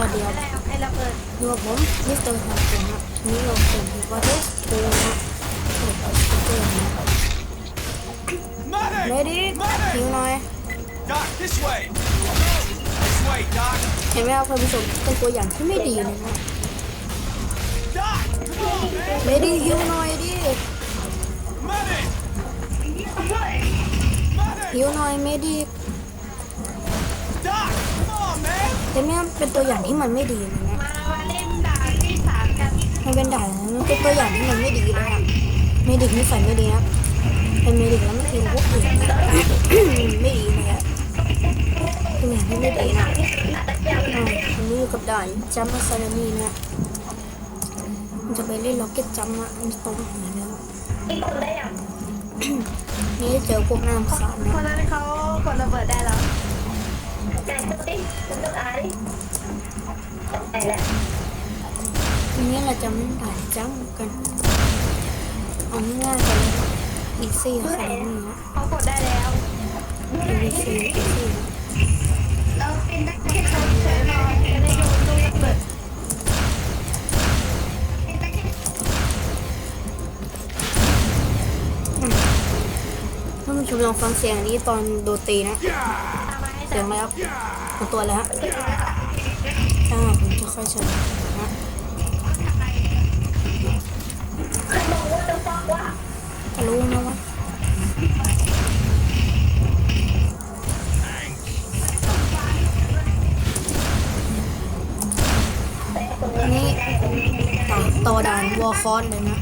วัสดีครับได้เอาไอ้ระเบิดอยู่กับผมมิสเตอร์ฮาร์ดนะครับวันนี้เราเป็นที่ว่าเทสโกนะเปิดเอาสติ๊กเกอร์นะ Medic! เรดี้หิวหน่อย Doc, this way! This way, Doc! เห็นไหมครับคุณผู้ชมเป็นตัวอย่างที่ไม่ดีเลยนะ Doc! Come on, man! เรดี้หิวหน่อยดิ Medic! Medic! หิวหน่อยเมดี้ Doc! Come on, man! เนไหมครับเป็นตัวอย่างที่มันไม่ดีเลยนะมาเล่นด่านที่สามกันมันเป็นด่านมันเป็นตัวอย่างที่มันไม่ดีเลยอะเมดิกนิสัยไม่ดีนะเป็นเมดิกแล้วไม่ทีมพวกอื่นไม่ดีเลยอะตัวอย่างที่ไม่ดีนะอ่าวันนี้อยู่กับด่านจัมป์ซาลามีนะมันจะไปเล่นล็อกเก็ตจัมป์อะมันตรงหัวแล้วอีกคนได้ยังนี่เจอพวกน้ำสารคนนนั้นเขากดระเบิดได้แล้ว ไหนดูดิคุณต้องอ่านดิไหนแหละวันนี้เราจะมาเล่นด่านจัมป์กันเอาง่ายๆไปเลยอีซี่ซาลามีนะเขากดได้แล้วอีซี่อีซี่เราเป็นนักเก็ตเราเฉยๆหน่อยจะได้โยนลูกระเบิดท่านผู้ชมลองฟังเสียงนี้ตอนโดนตีนะ ทำมาให้เสียงอะไรครับตัวแล้วอ่าผมจะค่อยเฉลยนะคุณบอกว่าจะฟังว่าจะรู้นะว่าอันนี้ต่ต่อดานวอลคอร์สเลยนะ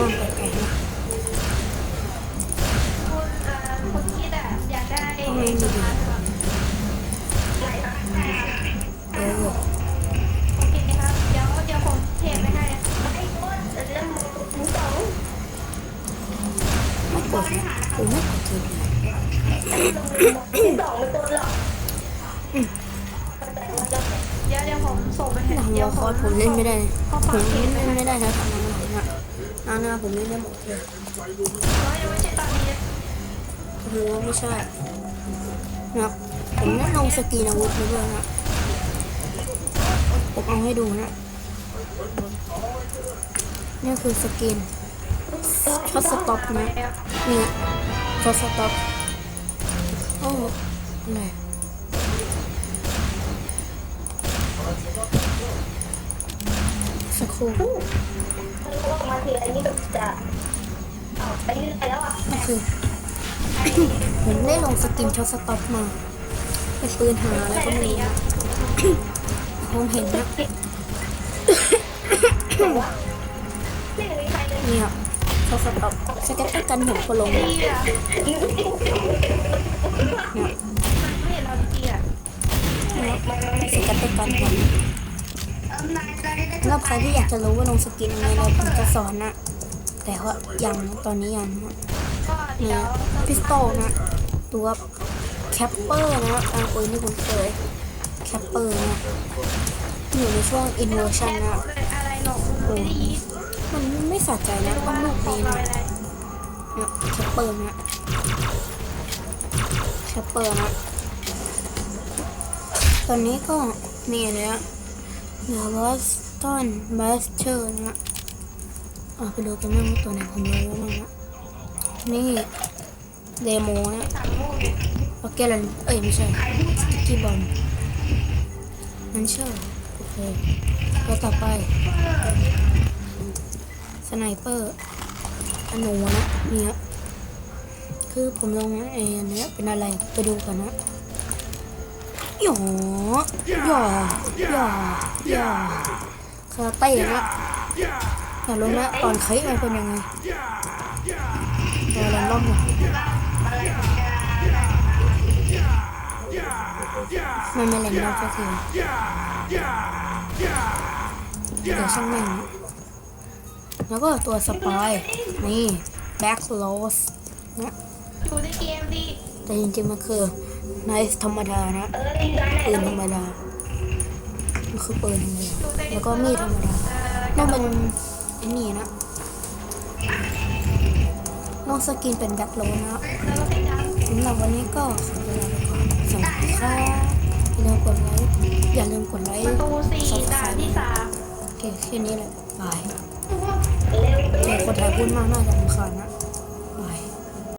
ไปไกลนะคุณเอ่อคนคิดอะอยากได้ทำไมไม่ดีเออโอเคครับเดี๋ยวเดี๋ยวผมเทปไปให้ไอ้คนจะเริ่มมือสองไม่กดนะกูไม่กดทีเดียวมือสองมันตัวหลอกเดี๋ยวเดี๋ยวผมส่งไปให้หลังเดี๋วยอวลคอร์สผมเล่นไม่ได้ ผมเล่นไม่ได้นะทำนั้นผมนะนาหน้าผมเล่ได้หมดเลยยังไม่ใช่ตอนนี้โอ้โหไม่ใช่นะครับผมแนะนำสกีนอาวุธมาด้วยนะผมเอาให้ดูนะนี่คือสกรีนช็อตสต็อปนะเนี่ยช็อตสต็อปโอ้อะไร สักครู่มันออกมาทีไรนี่แบบจะเอาไปเรื่อยแล้วอะก็คือผมได้ลงสกินช็อตสต็อปมาเป็นปืนหาอะไรก็ไม่รู้ผมเห็นนะเนี่ยช็อตสต็อปสเก็ตตกันผมก็ลงเนี่ยเห็นเราดีอะสเก็ตตกันผม สำหรับใครที่อยากจะรู้ว่าลงสกินยังไงเราผมจะสอนนะ แต่ว่ายังตอนนี้ยังนะเนี่ยพิสโตนะ ตัวแคปเปอร์นะอ่าปืนที่ผมเคยแคปเปอร์นะอยู่ในช่วงอินเวอร์ชันนะอะไรหรอกไม่ได้ยินมันไม่สะใจนะต้องลูกนี้นะเนี่ยแคปเปอร์นะแคปเปอร์นะ ตอนนี้ก็นี่เลยอะ เหลือบอสตันบัสเชอร์นะเอาไปดูกันว่าตัวไหนผมรู้บ้างนะนี่เดโมนะสั่งลูกโอเคลันเอ้ยไม่ใช่กีบอลนั่นเชื่อโอเคก็ต่อไปสไนเปอร์อนูนะเนี่ยคือผมลงไอ้อันเนี้ยเป็นอะไรไปดูกันนะ หยอหยอหยอหยอคาราเต้นะอยากรู้นะตอนคลิปมันเป็นยังไงตัวแรนดอมเนี่ยมันไม่แรนดอมก็คือเดี๋ยวช่างแม่งแล้วก็ตัวสปายนี่แบ็คโรสนะดูในเกมดิแต่จริงๆมันคือ นฟ์ธรรมดานะปืนธรรมดามันคือปืนธรรมดาแล้วก็มีดธรรมดาน้องอเป็นอ้นี่นะน้องสกินเป็นแบ็คโรสนะสำหรับวันนี้ก็ขอเวลาไปก่อนสวัสดีค่ะอย่าลืมกดไลค์อย่าลืมกดไลค์ซับสไครต์โอเคแค่นี้แหละบายเจอคนไทยพูดมากน่าจะรำคาญนะบาย